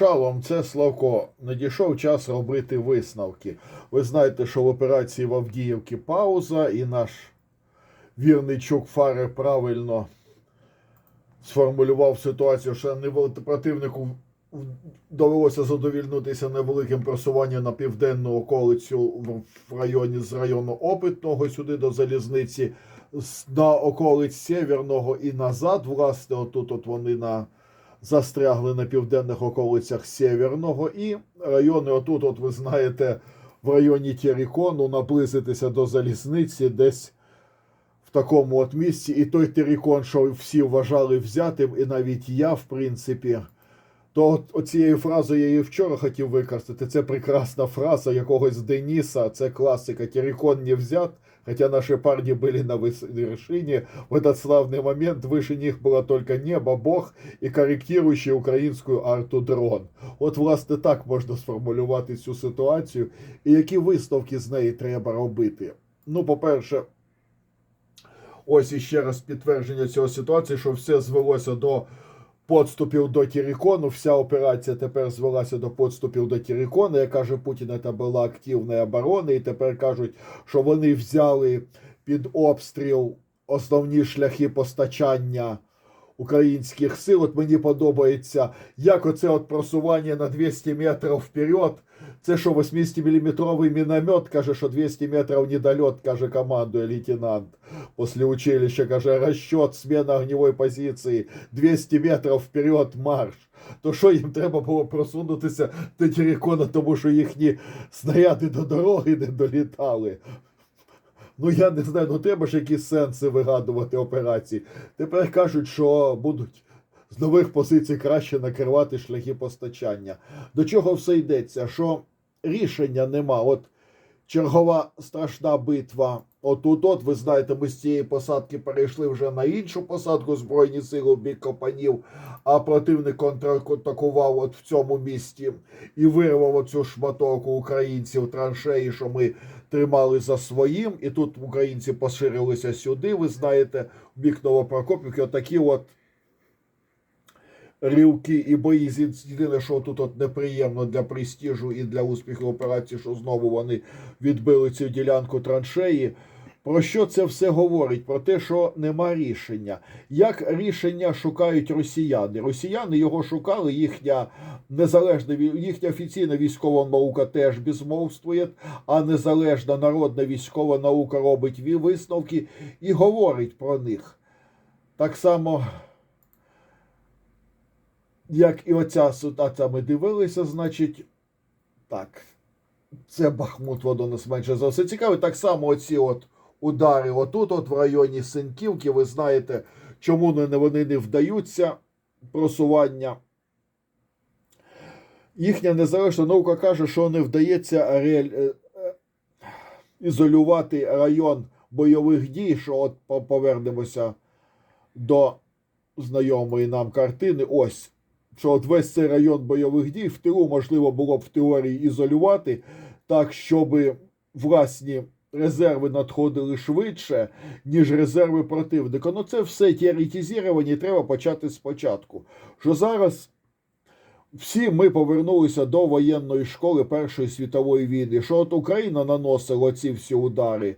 Шалом, це Славко. Надійшов час робити висновки. Ви знаєте, що в операції в Авдіївці пауза, і наш вірний чук Фаре правильно сформулював ситуацію, що невел- противнику довелося задовільнитися невеликим просуванням на південну околицю в- районі з району Опитного сюди до залізниці, на околиць Сєвєрного і назад. Власне, отут от вони на застрягли на південних околицях Сєвєрного і райони, отут, от ви знаєте, в районі Терікону наблизитися до залізниці десь в такому от місці. І той Терікон, що всі вважали взятим, і навіть я, в принципі, то от, оцією фразою я її вчора хотів використати. Це прекрасна фраза якогось Деніса, це класика. Терікон не взят, хотя наши парни были на выс- вершине. В этот славный момент выше них было только небо, Бог і корректируючий українську арту дрон. От, власне, так можна сформулювати цю ситуацію. І які висновки з неї треба робити? Ну, по-перше, ось іще раз підтвердження цього ситуації, що все звелося до подступів до Тірікону. Вся операція тепер звелася до подступів до тірікону. Як каже Путін, це була активна оборона, і тепер кажуть, що вони взяли під обстріл основні шляхи постачання українських сил. От мені подобається, як оце от просування на 200 метрів вперед. Це що 80-мм міномет, каже, що 200 метрів недольот, каже, командує лейтенант. После училища, каже, расчет, смена огневой позиції, 200 метрів вперед марш. То що їм треба було просунутися до Терекона, тому що їхні снаряди до дороги не долітали. Ну я не знаю, ну треба ж якісь сенси вигадувати операції. Тепер кажуть, що будуть з нових позицій краще накривати шляхи постачання. До чого все йдеться? Що рішення нема. От чергова страшна битва. Отут, от, ви знаєте, ми з цієї посадки перейшли вже на іншу посадку Збройні сили в бік Копанів, а противник контратакував от в цьому місті і вирвав оцю шматок українців траншеї, що ми тримали за своїм. І тут українці поширилися сюди, ви знаєте, в бік Новопрокопівки. Отакі от рівки і бої. Єдине, що тут от неприємно для престижу і для успіху операції, що знову вони відбили цю ділянку траншеї. Про що це все говорить? Про те, що нема рішення. Як рішення шукають росіяни? Росіяни його шукали, їхня незалежна їхня офіційна військова наука теж безмовствує, а незалежна народна військова наука робить висновки і говорить про них. Так само як і оця ситуація ми дивилися, значить, так, це Бахмут воно нас менше за все цікавить. Так само оці от удари отут, от в районі Синківки, ви знаєте, чому вони не вдаються просування. Їхня незалежна наука каже, що не вдається реаль... е, е, ізолювати район бойових дій, що от повернемося до знайомої нам картини. Ось що от весь цей район бойових дій в тилу можливо було б в теорії ізолювати так, щоб власні резерви надходили швидше, ніж резерви противника. Ну це все теоретизовані, треба почати спочатку. Що зараз всі ми повернулися до воєнної школи Першої світової війни, що от Україна наносила ці всі удари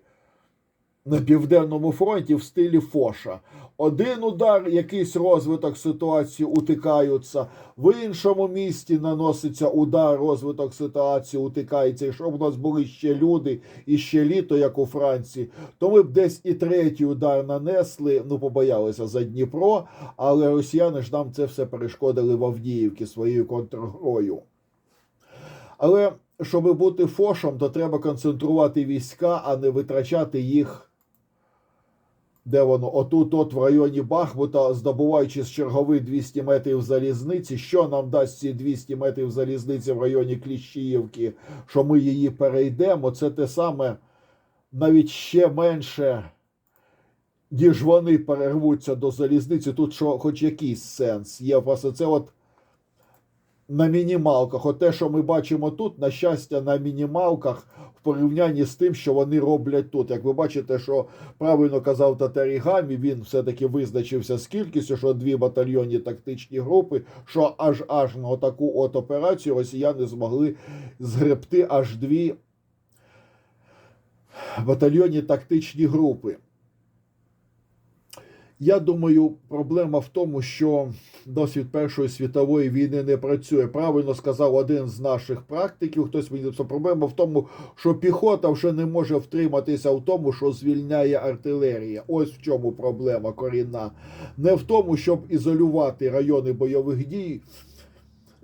на південному фронті в стилі Фоша. Один удар, якийсь розвиток ситуації утикаються, в іншому місті наноситься удар, розвиток ситуації утикається. І щоб у нас були ще люди і ще літо, як у Франції, то ми б десь і третій удар нанесли. Ну, побоялися за Дніпро, але росіяни ж нам це все перешкодили в Авдіївці своєю контргрою. Але щоб бути фошем, то треба концентрувати війська, а не витрачати їх. Де воно? Отут, от в районі Бахмута, здобуваючи з чергових 200 метрів залізниці. Що нам дасть ці 200 метрів залізниці в районі Кліщіївки, що ми її перейдемо? Це те саме навіть ще менше, ніж вони перервуться до залізниці. Тут що, хоч якийсь сенс є. Просто це от на мінімалках. От те, що ми бачимо тут, на щастя, на мінімалках в порівнянні з тим, що вони роблять тут. Як ви бачите, що правильно казав Татарі Гамі, він все-таки визначився з кількістю, що дві батальйонні тактичні групи, що аж аж на таку от операцію росіяни змогли згребти аж дві батальйонні тактичні групи. Я думаю, проблема в тому, що досвід Першої світової війни не працює. Правильно сказав один з наших практиків. Хтось мені написав, проблема в тому, що піхота вже не може втриматися в тому, що звільняє артилерія. Ось в чому проблема корінна. Не в тому, щоб ізолювати райони бойових дій.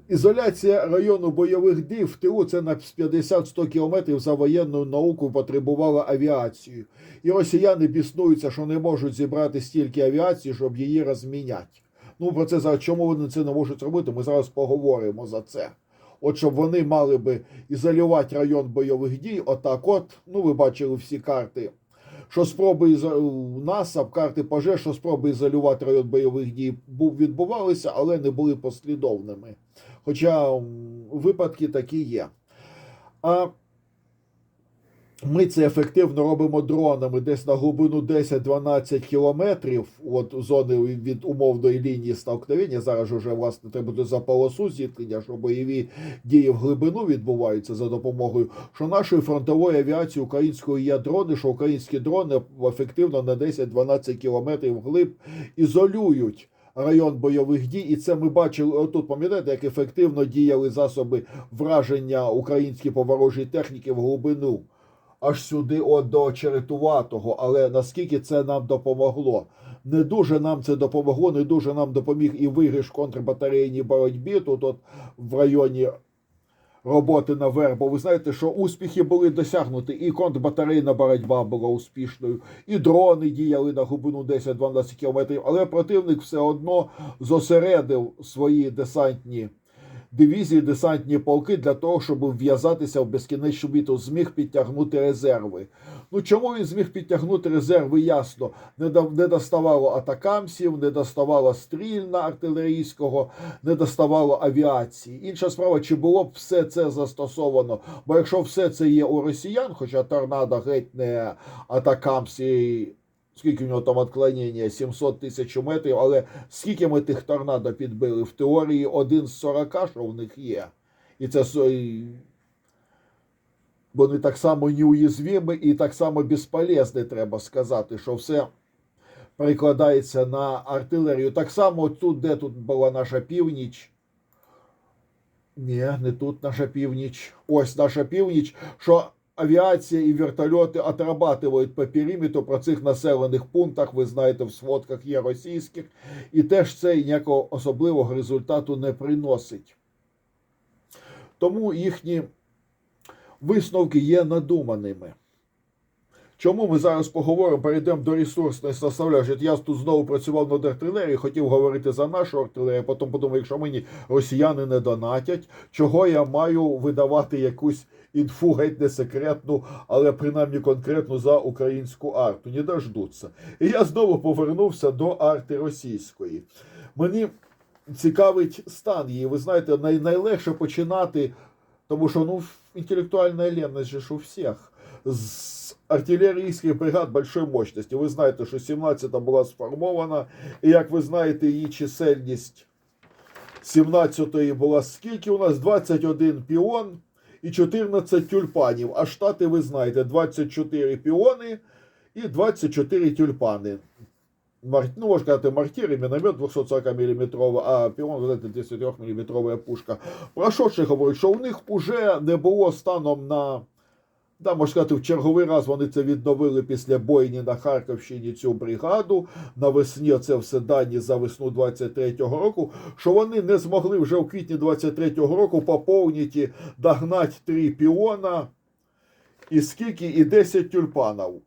Ізоляція району бойових дій в ТУ це на 50-100 кілометрів за воєнну науку потребувала авіацію. І росіяни біснуються, що не можуть зібрати стільки авіації, щоб її розміняти. Ну про це зараз чому вони це не можуть зробити? Ми зараз поговоримо за це. От щоб вони мали би ізолювати район бойових дій, отак, от, ну ви бачили всі карти. Що спроби ізо... у НАСА, карти пожеж, що спроби ізолювати район бойових дій відбувалися, але не були послідовними. Хоча випадки такі є. А ми це ефективно робимо дронами десь на глибину 10-12 кілометрів, от зони від умовної лінії столкновення. Зараз вже власне треба буде за полосу зіткнення, що бойові дії в глибину відбуваються за допомогою. Що нашої фронтової авіації української є дрони, що українські дрони ефективно на 10-12 кілометрів вглиб ізолюють район бойових дій, і це ми бачили отут. Пам'ятаєте, як ефективно діяли засоби враження українські по ворожій техніки в глибину, аж сюди, от до Черетуватого. Але наскільки це нам допомогло? Не дуже нам це допомогло, не дуже нам допоміг і виграш контрбатарейній боротьбі. Тут, от в районі роботи на вербу. Ви знаєте, що успіхи були досягнуті, і контрбатарейна боротьба була успішною, і дрони діяли на глибину 10-12 кілометрів, але противник все одно зосередив свої десантні дивізії, десантні полки для того, щоб в'язатися в безкінечну битву, зміг підтягнути резерви. Ну чому він зміг підтягнути резерви? Ясно, не не доставало атакамсів, не доставало стрільна артилерійського, не доставало авіації. Інша справа, чи було б все це застосовано? Бо якщо все це є у росіян, хоча торнадо геть не атакамсі. Скільки в нього там відклонення? 700 тисяч метрів, але скільки ми тих торнадо підбили? В теорії один з 40, що в них є. І це вони так само неуязвимі і так само безполезні, треба сказати, що все перекладається на артилерію. Так само тут, де тут була наша північ. Ні, не тут наша північ. Ось наша північ, що авіація і вертольоти отрабатують по периметру про цих населених пунктах, ви знаєте, в сводках є російських, і теж це ніякого особливого результату не приносить. Тому їхні висновки є надуманими. Чому ми зараз поговоримо, перейдемо до ресурсної составляючої. Я тут знову працював над артилерією, хотів говорити за нашу артилерію, потім подумав, якщо мені росіяни не донатять, чого я маю видавати якусь інфу геть не секретну, але принаймні конкретну за українську арту. Не дождуться. І я знову повернувся до арти російської. Мені цікавить стан її. Ви знаєте, най- найлегше починати, тому що ну, інтелектуальна ленность же ж у всіх. З артилерійських бригад большої мощності. Ви знаєте, що 17-та була сформована, і як ви знаєте, її чисельність 17-ї була скільки у нас? 21 піон і 14 тюльпанів. А штати, ви знаєте, 24 піони і 24 тюльпани. Ну, можна сказати, мортир і міномет 240 мм, а піон, ви знаєте, 33 мм пушка. Про що ще говорить? Що у них вже не було станом на Да, можна сказати, в черговий раз вони це відновили після бойні на Харківщині цю бригаду. Навесні це все дані за весну 23-го року. Що вони не змогли вже у квітні 23-го року поповнити, догнати три піона і скільки, і 10 тюльпанів.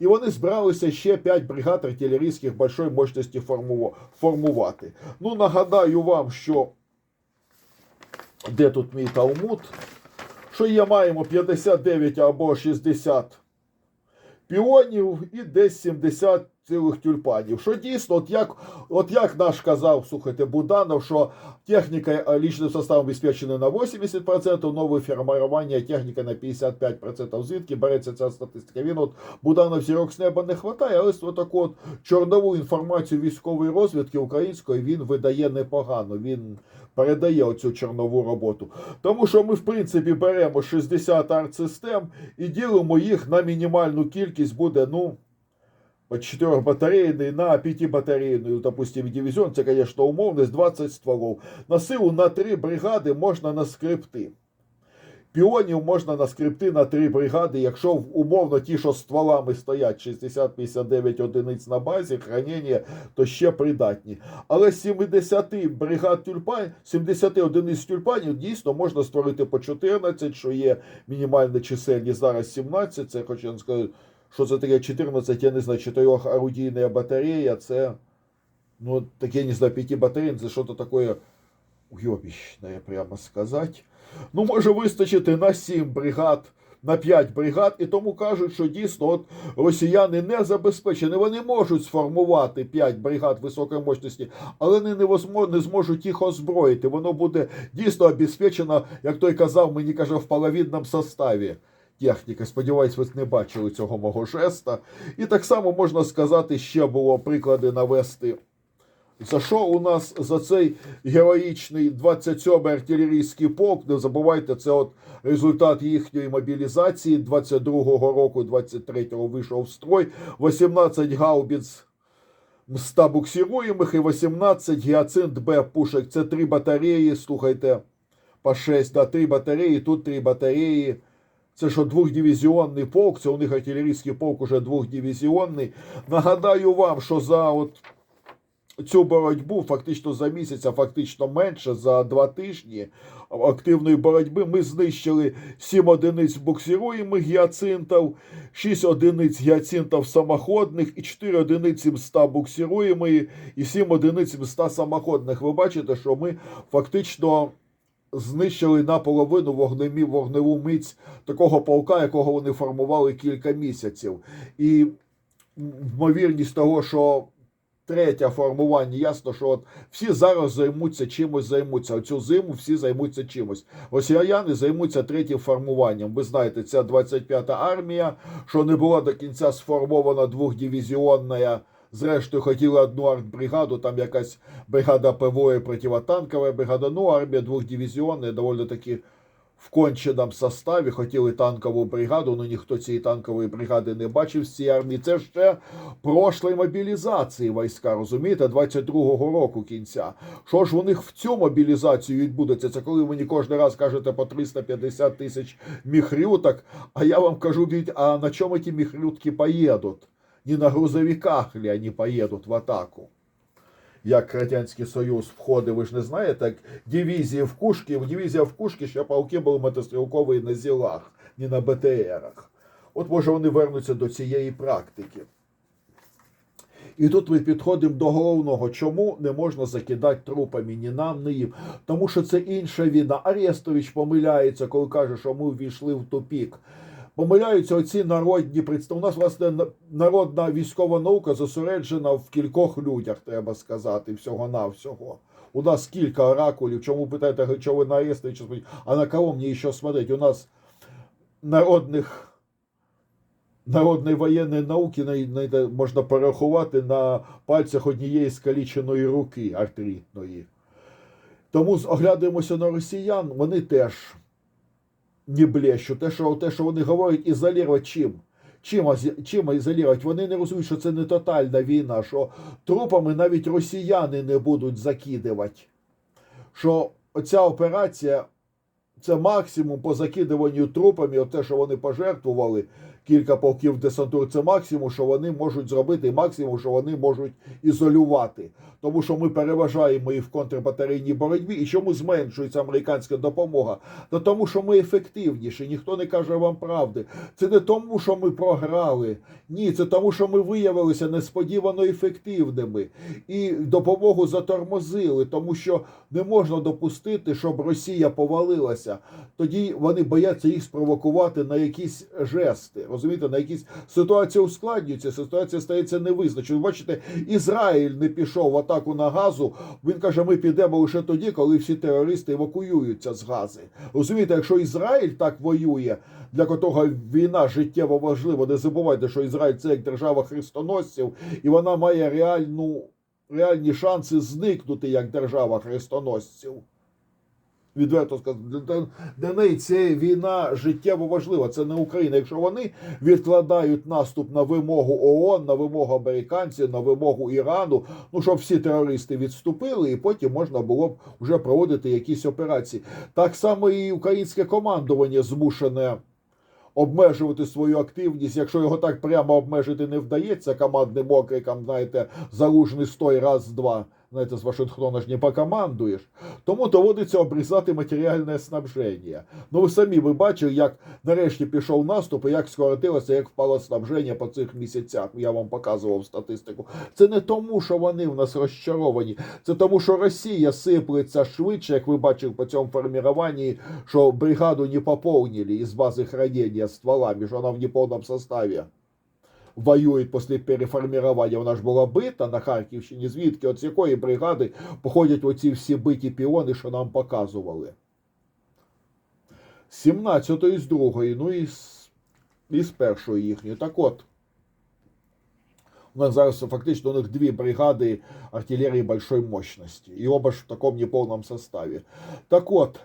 І вони збиралися ще 5 бригад артилерійських большої мощності формувати. Ну, нагадаю вам, що де тут мій Талмуд? Що є маємо 59 або 60 піонів і десь 70 цілих тюльпанів. Що дійсно, от як, от як наш казав, слухайте, Буданов, що техніка е, лічним составом обезпечена на 80%, нове формування техніка на 55%. Звідки береться ця статистика? Він от Буданов зірок з неба не хватає, але от таку от чорнову інформацію військової розвідки української він видає непогано. Він передає оцю чорнову роботу. Тому що ми, в принципі, беремо 60 арт-систем і ділимо їх на мінімальну кількість буде, ну. От 4 батарейний на 5 батарейную, допустим, дивізіон, це, конечно, умовність 20 стволов. На силу на 3 бригади можна на скрипти. Піонів можна на скрипти на 3 бригади, якщо умовно ті, що стволами стоять 60-59 одиниць на базі, хранення, то ще придатні. Але 70 бригад тюльпан, 70 одиниць тюльпанів дійсно можна створити по 14, що є мінімальна чисельність зараз 17, це хочу вам сказати, що це таке 14, я не знаю, 4 орудійна батарея, це, ну, таке, не знаю, 5 батарей, це що-то таке уйобищне, прямо сказати. Ну, може вистачити на 7 бригад, на 5 бригад, і тому кажуть, що дійсно от росіяни не забезпечені, вони можуть сформувати 5 бригад високої мощності, але вони не, возмо- не зможуть їх озброїти. Воно буде дійсно обезпечено, як той казав, мені каже, в половинному составі. Техніка, сподіваюсь, ви не бачили цього мого жеста. І так само можна сказати, ще було приклади навести. За що у нас за цей героїчний 27-й артилерійський полк, не забувайте, це от результат їхньої мобілізації 22-го року, 23-го вийшов в строй, 18 гаубіц 100 буксируємих і 18 гіацинт Б пушек. Це три батареї, слухайте, по 6, да, три батареї, тут три батареї. Це що двохдивізіонний полк, це у них артилерійський полк уже двохдивізіонний. Нагадаю вам, що за от цю боротьбу фактично за місяць, а фактично менше за два тижні активної боротьби ми знищили 7 одиниць буксируємих гіацинтів, 6 одиниць гіацинтів самоходних і 4 одиниці МСТА буксируємої і 7 одиниць МСТА самоходних. Ви бачите, що ми фактично знищили наполовину вогнемі, вогневу міць такого полка, якого вони формували кілька місяців. І ймовірність того, що третє формування, ясно, що от всі зараз займуться чимось займуться. Цю зиму всі займуться чимось. Росіяни займуться третім формуванням. Ви знаєте, ця 25-та армія, що не була до кінця сформована двохдивізіонна. Зрештою, хотіли одну артбригаду, там якась бригада ПВО і противотанкова бригада. Ну, армія двохдивізіонна, доволі таки в конченому составі. Хотіли танкову бригаду, але ніхто цієї танкової бригади не бачив з цієї армії. Це ще прошлої мобілізації війська, розумієте, 22-го року кінця. Що ж у них в цю мобілізацію відбудеться? Це коли мені кожен раз кажете по 350 тисяч міхрюток, а я вам кажу, а на чому ті міхрютки поїдуть? Не на грузовиках ли вони поїдуть в атаку? Як Радянський Союз входив, ви ж не знаєте, як дивізії в Кушки, дивізія в Кушки, ще полки були мотострілкові на зілах, не на БТРах. От може вони вернуться до цієї практики. І тут ми підходимо до головного, чому не можна закидати трупами ні нам, ні їм. Тому що це інша війна. Арестович помиляється, коли каже, що ми ввійшли в тупік. Помиляються оці народні представники. У нас, власне, народна військова наука зосереджена в кількох людях, треба сказати, всього-навсього. У нас кілька оракулів. Чому питаєте, що ви на Арестовича? смотрите? А на кого мені ще смотреть? У нас народних народної воєнної науки можна порахувати на пальцях однієї скаліченої руки артритної. Тому оглядаємося на росіян, вони теж не блещу. Те, що, те, що вони говорять, ізолювати чим? Чим, чим ізолювати? Вони не розуміють, що це не тотальна війна, що трупами навіть росіяни не будуть закидувати. Що ця операція це максимум по закидуванню трупами, от те, що вони пожертвували, кілька полків десантур, максимум, що вони можуть зробити, максимум, що вони можуть ізолювати. Тому що ми переважаємо і в контрбатарейній боротьбі, і чому зменшується американська допомога? Та тому, що ми ефективніші, ніхто не каже вам правди. Це не тому, що ми програли. Ні, це тому, що ми виявилися несподівано ефективними і допомогу затормозили, тому що не можна допустити, щоб Росія повалилася. Тоді вони бояться їх спровокувати на якісь жести. Розумієте, на якісь ситуації ускладнюються, ситуація стається невизначеною. Бачите, Ізраїль не пішов в атаку на газу. Він каже, ми підемо лише тоді, коли всі терористи евакуюються з гази. Розумієте, якщо Ізраїль так воює, для котрого війна життєво важлива, не забувайте, що Ізраїль це як держава хрестоносців, і вона має реальну, реальні шанси зникнути як держава хрестоносців. Відверто сказати, для, неї це війна життєво важлива. Це не Україна. Якщо вони відкладають наступ на вимогу ООН, на вимогу американців, на вимогу Ірану, ну щоб всі терористи відступили, і потім можна було б вже проводити якісь операції. Так само і українське командування змушене обмежувати свою активність. Якщо його так прямо обмежити не вдається командним окриком, знаєте, залужний стой, раз, два. Знаєте, з Вашингтона ж не покомандуєш. Тому доводиться обрізати матеріальне снабження. Ну ви самі ви бачили, як нарешті пішов наступ, і як скоротилося, як впало снабження по цих місяцях. Я вам показував статистику. Це не тому, що вони в нас розчаровані, це тому, що Росія сиплеться швидше, як ви бачили по цьому формуванні, що бригаду не поповнили із бази хранення стволами, що вона в неповному составі воюють після переформування. Вона ж була бита на Харківщині. Звідки от з якої бригади походять оці всі биті піони, що нам показували? 17-ї, з другої, ну і з, і з першої їхньої. Так от. У нас зараз фактично у них дві бригади артилерії большої мощності. І оба ж в такому неповному составі. Так от,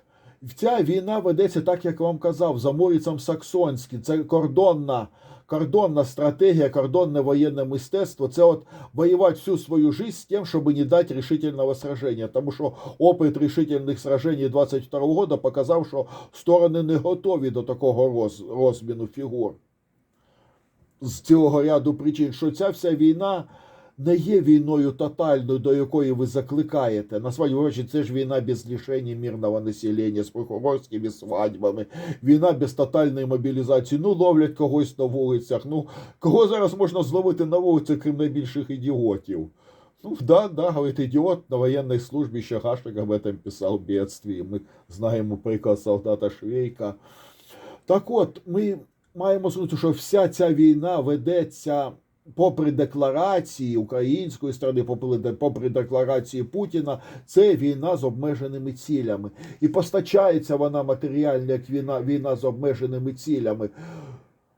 ця війна ведеться, так як я вам казав, за Моріцем Саксонським. Це кордонна, кордонна стратегія, кордонне воєнне мистецтво. Це от воювати всю свою жизнь з тим, щоб не дати рішительного сраження. Тому що опит рішительних сражень 22 года показав, що сторони не готові до такого роз, розміну фігур. З цього ряду причин, що ця вся війна не є війною тотальною, до якої ви закликаєте. Насправді, речі, це ж війна без лишення мирного населення, з прокурорськими свадьбами, війна без тотальної мобілізації. Ну, ловлять когось на вулицях. Ну, кого зараз можна зловити на вулиці, крім найбільших ідіотів? Ну, да, да, говорит, идиот на военной службе еще Гашек об этом писал в. Ми знаємо приклад солдата Швейка. Так от, ми маємо зрозуміти, що вся ця війна ведеться попри декларації української сторони, попри, декларації Путіна, це війна з обмеженими цілями. І постачається вона матеріально як війна, війна з обмеженими цілями.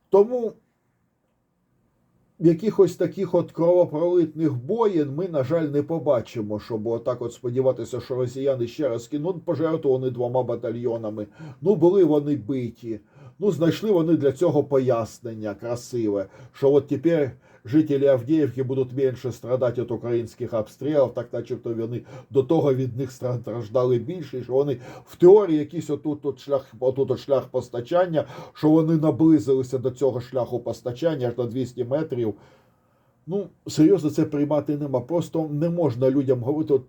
Тому якихось таких от кровопролитних боїн ми, на жаль, не побачимо, щоб отак от сподіватися, що росіяни ще раз кинуть пожертвовані двома батальйонами. Ну, були вони биті. Ну, знайшли вони для цього пояснення красиве, що от тепер жителі Авдіївки будуть менше страдати від українських обстрілів, так начебто вони до того від них страждали більше, що вони в теорії якийсь отут от шлях, отут от шлях постачання, що вони наблизилися до цього шляху постачання аж на 200 метрів. Ну, серйозно це приймати нема. Просто не можна людям говорити. От,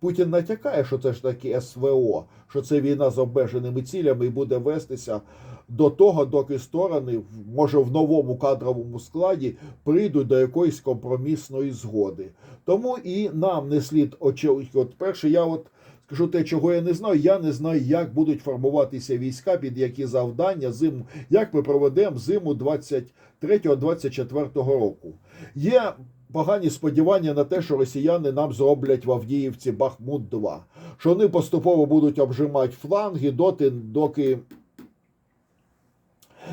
Путін натякає, що це ж таки СВО, що це війна з обмеженими цілями і буде вестися до того, доки сторони, може в новому кадровому складі, прийдуть до якоїсь компромісної згоди. Тому і нам не слід очікувати. От перше, я от скажу те, чого я не знаю. Я не знаю, як будуть формуватися війська, під які завдання зиму, як ми проведемо зиму 23-24 року. Є погані сподівання на те, що росіяни нам зроблять в Авдіївці Бахмут 2 що вони поступово будуть обжимати фланги доти, доки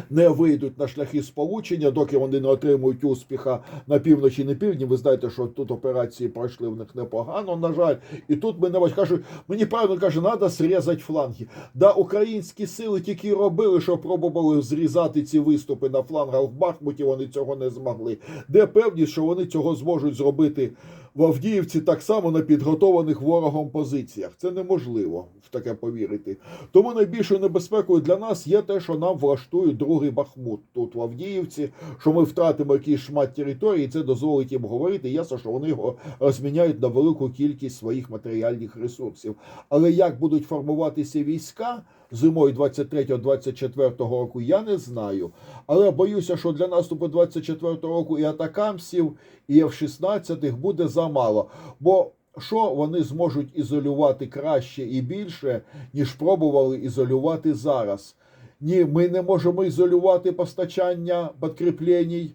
не вийдуть на шляхи сполучення, доки вони не отримують успіха на півночі і на півдні. Ви знаєте, що тут операції пройшли в них непогано, на жаль. І тут мене бач, кажуть, мені правильно каже, треба зрізати фланги. Да, українські сили тільки робили, що пробували зрізати ці виступи на флангах в Бахмуті, вони цього не змогли. Де певність, що вони цього зможуть зробити в Авдіївці так само на підготованих ворогом позиціях. Це неможливо в таке повірити. Тому найбільшою небезпекою для нас є те, що нам влаштують другий Бахмут тут в Авдіївці, що ми втратимо якийсь шмат території, це дозволить їм говорити. Ясно, що вони його розміняють на велику кількість своїх матеріальних ресурсів. Але як будуть формуватися війська? Зимою 23-24 року я не знаю. Але боюся, що для наступу 24 року і атакамсів, і F-16 буде замало. Бо що вони зможуть ізолювати краще і більше, ніж пробували ізолювати зараз? Ні, ми не можемо ізолювати постачання підкріплень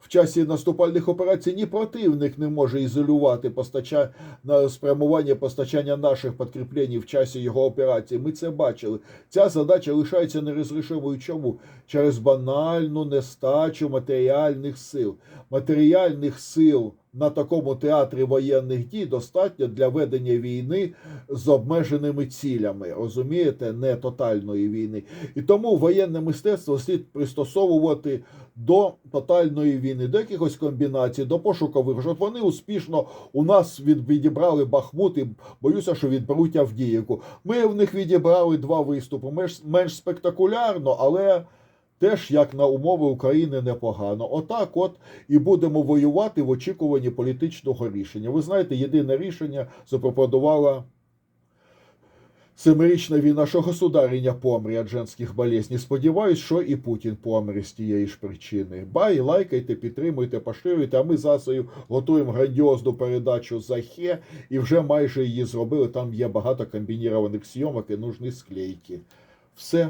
в часі наступальних операцій. Ні противник не може ізолювати постачання спрямування постачання наших підкріплень в часі його операції. Ми це бачили. Ця задача лишається нерозрішимою. Чому? Через банальну нестачу матеріальних сил. Матеріальних сил на такому театрі воєнних дій достатньо для ведення війни з обмеженими цілями. Розумієте, не тотальної війни. І тому воєнне мистецтво слід пристосовувати до тотальної війни, до якихось комбінацій, до пошукових. От вони успішно у нас від, відібрали Бахмут і боюся, що відберуть Авдіївку. Ми в них відібрали два виступи. Менш, менш спектакулярно, але. Теж як на умови України непогано. Отак, от і будемо воювати в очікуванні політичного рішення. Ви знаєте, єдине рішення запропонувала семирічна війна, що государення помре від женських болезней. Сподіваюсь, що і Путін помре з тієї ж причини. Бай, лайкайте, підтримуйте, поширюйте. А ми засою готуємо грандіозну передачу Захе і вже майже її зробили. Там є багато комбінірованих зйомок і нужні склейки. Все.